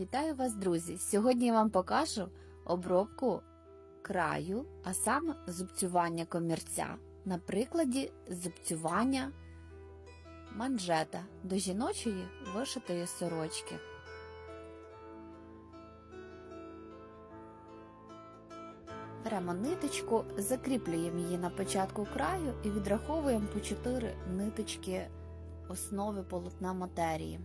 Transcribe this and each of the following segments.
Вітаю вас, друзі! Сьогодні я вам покажу обробку краю, а саме зубцювання комірця на прикладі зубцювання манжета до жіночої вишитої сорочки. Беремо ниточку, закріплюємо її на початку краю і відраховуємо по 4 ниточки основи полотна матерії.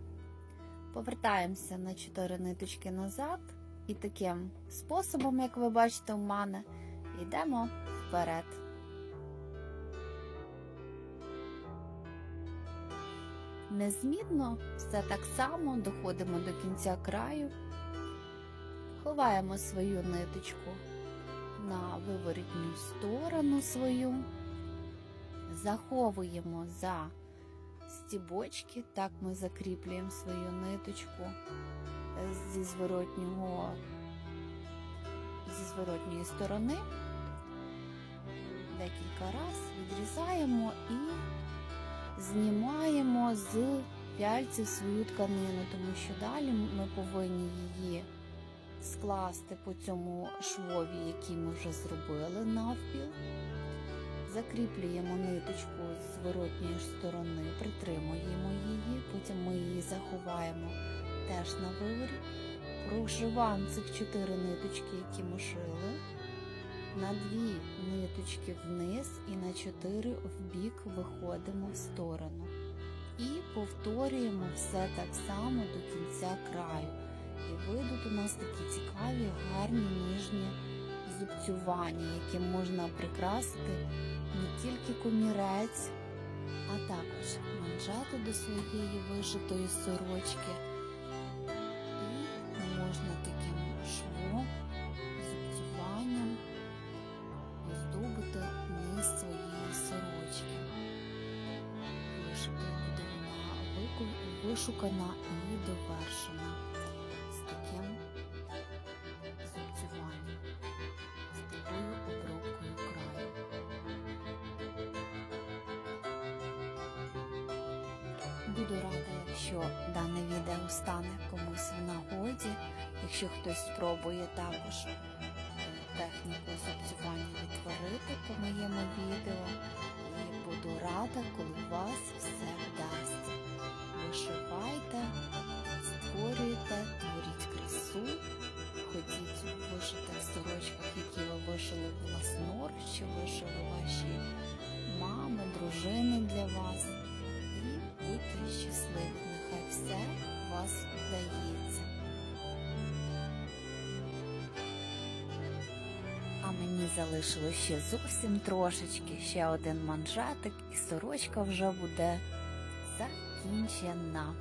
Повертаємося на 4 ниточки назад. І таким способом, як ви бачите у мене, йдемо вперед. Незмінно все так само доходимо до кінця краю, ховаємо свою ниточку на виворітню сторону свою, заховуємо за стібочки, так ми закріплюємо свою ниточку зі зворотнього, зі зворотньої сторони. Декілька разів відрізаємо і знімаємо з пяльців свою тканину, тому що далі ми повинні її скласти по цьому швові, який ми вже зробили навпіл. Закріплюємо ниточку з зворотньої сторони, притримуємо її, потім ми її заховаємо теж на виворі. Прошиваємо цих чотири ниточки, які ми шили, на дві ниточки вниз і на чотири в бік виходимо в сторону. І повторюємо все так само до кінця краю. І вийдуть у нас такі цікаві, гарні ніжні зубцювання, яким можна прикрасити не тільки комірець, а також манжети до своєї вишитої сорочки. І можна таким швом, зубцюванням оздобити низ своєї сорочки. Вишитою буде вона вишукана і довершена з таким Буду рада, якщо дане відео стане комусь в нагоді, якщо хтось спробує також е, техніку зубцювання відтворити по моєму відео. І буду рада, коли у вас все вдасться. Вишивайте, створюйте, творіть красу, ходіть у вишитих сорочках, які ви вишили власноруч, чи вишили мені залишилось ще зовсім трошечки, ще один манжетик, і сорочка вже буде закінчена.